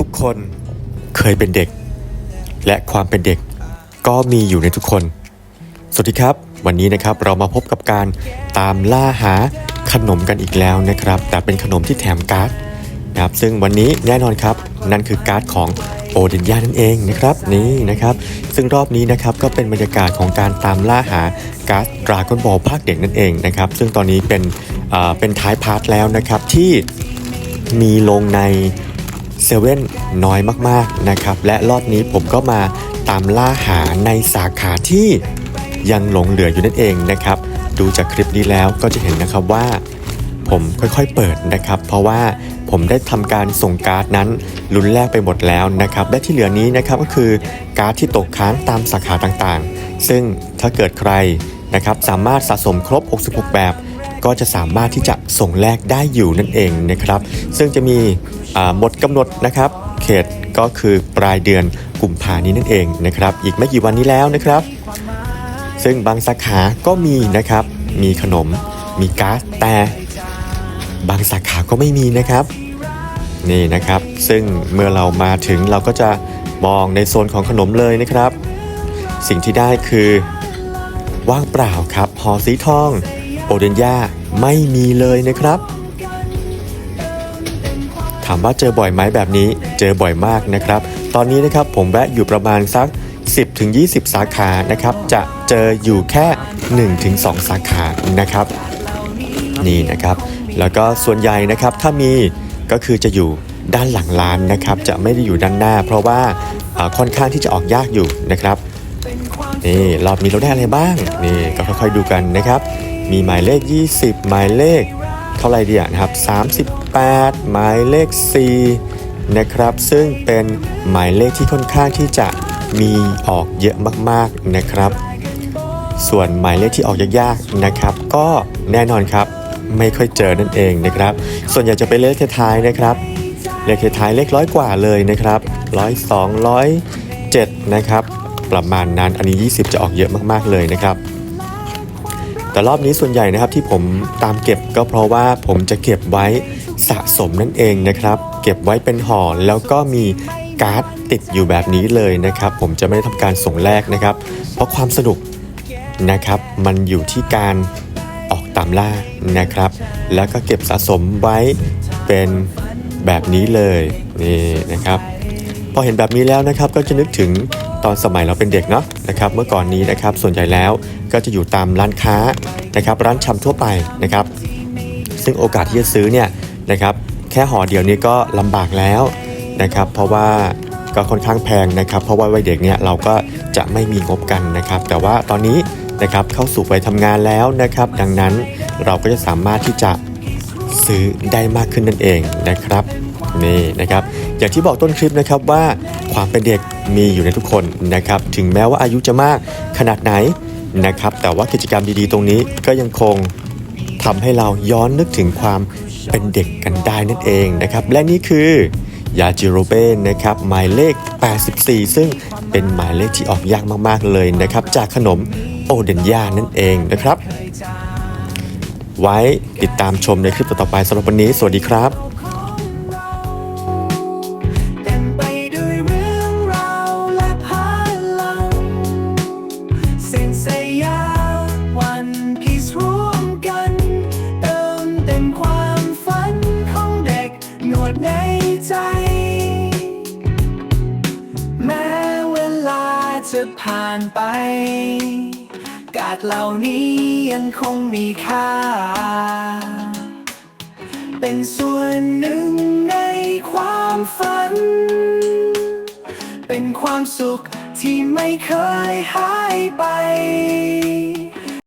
ทุกคนเคยเป็นเด็ก และความเป็นเด็กก็มีอยู่ในทุกคน สวัสดีครับ วันนี้นะครับเรามาพบกับการตามล่าหาขนมกันอีกแล้วนะครับ แต่เป็นขนมที่แถมการ์ดนะครับซึ่งวันนี้แน่นอนครับ นั่นคือการ์ดของโอเดนยานั่นเองนะครับนี่นะครับ ซึ่งรอบนี้นะครับก็เป็นบรรยากาศของการตามล่าหาการ์ดดราก้อนบอลภาคเด็กนั่นเองนะครับ ซึ่งตอนนี้เป็นอ่าเป็นท้ายพาร์ทแล้วนะครับที่มีลงใน เซเว่นน้อยมากๆนะครับ และรอบนี้ผมก็มาตามล่าหาในสาขาที่ยังหลงเหลืออยู่นั่นเองนะครับ ดูจากคลิปนี้แล้วก็จะเห็นนะครับว่า ผมค่อยๆเปิดนะครับ เพราะว่าผมได้ทำการส่งการ์ดนั้นลุ้นแรกไปหมดแล้วนะครับ และที่เหลือนี้นะครับก็คือการ์ดที่ตกค้างตามสาขาต่างๆ ซึ่งถ้าเกิดใครนะครับสามารถสะสมครบ 66 แบบ ก็จะสามารถที่จะส่งแลกได้อยู่นั่นเองนะครับ ซึ่งจะมีหมดกำหนดนะครับเขตก็คือปลายเดือนกุมภานี้นั่นเองนะครับ อีกไม่กี่วันนี้แล้วนะครับ ซึ่งบางสาขาก็มีนะครับ มีขนม มีการ์ดแต่บางสาขาก็ไม่มีนะครับ นี่นะครับ ซึ่งเมื่อเรามาถึงเราก็จะมองในโซนของขนมเลยนะครับ สิ่งที่ได้คือว่างเปล่าครับห่อสีทอง โอเดนย่าไม่มีเลยนะครับ ถามว่าเจอบ่อยไหมแบบนี้เจอบ่อยมากนะครับ ตอนนี้นะครับผมแวะอยู่ประมาณสัก 10ถึง20 สาขานะครับ จะเจออยู่แค่1ถึง2สาขานะครับ นี่นะครับ แล้วก็ส่วนใหญ่นะครับถ้ามีก็คือจะอยู่ด้านหลังร้านนะครับ จะไม่ได้อยู่ด้านหน้า เพราะว่าอ่าค่อนข้างที่จะออกยากอยู่นะครับนี่รอบนี้เราได้อะไรบ้าง นี่ก็ค่อยๆดูกันนะครับ มีหมายเลข 20 หมายเลขเท่าไรดีอะนะครับ 38 หมายเลข 4 นะครับ ซึ่งเป็นหมายเลขที่ค่อนข้างที่จะมีออกเยอะมากๆนะครับ ส่วนหมายเลขที่ออกยากๆนะครับ ก็แน่นอนครับไม่ค่อยเจอนั่นเองนะครับ ส่วนใหญ่จะเป็นเลขท้ายนะครับ เลขท้ายเลขร้อยกว่าเลยนะครับร้อยสองร้อยเจ็ดนะครับ ประมาณนั้น อันนี้ 20 จะออกเยอะมากๆเลยนะครับ แต่รอบนี้ส่วนใหญ่นะครับที่ผมตามเก็บก็เพราะว่าผมจะเก็บไว้สะสมนั่นเองนะครับ เก็บไว้เป็นห่อแล้วก็มีการ์ดติดอยู่แบบนี้เลยนะครับ ผมจะไม่ได้ทำการส่งแลกนะครับ เพราะความสนุกนะครับ มันอยู่ที่การออกตามล่านะครับ แล้วก็เก็บสะสมไว้เป็นแบบนี้เลยนี่นะครับ พอเห็นแบบนี้แล้วนะครับก็จะนึกถึง ตอนสมัยเราเป็นเด็กเนาะนะครับเมื่อก่อนนี้นะครับส่วนใหญ่แล้วก็จะอยู่ตามร้านค้านะครับร้านชำทั่วไปนะครับ ซึ่งโอกาสที่จะซื้อเนี่ยนะครับแค่ห่อเดียวนี้ก็ลำบากแล้วนะครับ เพราะว่าก็ค่อนข้างแพงนะครับ เพราะว่าวัยเด็กเนี่ยเราก็จะไม่มีงบกันนะครับ แต่ว่าตอนนี้นะครับเข้าสู่วัยทำงานแล้วนะครับ ดังนั้นเราก็จะสามารถที่จะซื้อได้มากขึ้นนั่นเองนะครับนี่นะครับ อย่างที่บอกต้นคลิปนะครับว่า ความเป็นเด็กมีอยู่ในทุกคนนะครับถึงแม้ว่าอายุจะมากขนาดไหนนะครับแต่ว่ากิจกรรมดีๆ ตรงนี้ก็ยังคงทำให้เราย้อนนึกถึงความเป็นเด็กกันได้นั่นเองนะครับและนี่คือยาจิโรเบนนะครับหมายเลข 84 ซึ่งเป็นหมายเลขที่ออกยากมากๆเลยนะครับจากขนมโอเดนยานั่นเองนะครับ ไว้ติดตามชมในคลิปต่อไปสำหรับวันนี้ สวัสดีครับ หนวดในใจ แม้เวลาจะผ่านไป กาดเหล่านี้ยังคงมีค่า เป็นส่วนหนึ่งในความฝัน เป็นความสุขที่ไม่เคยหายไป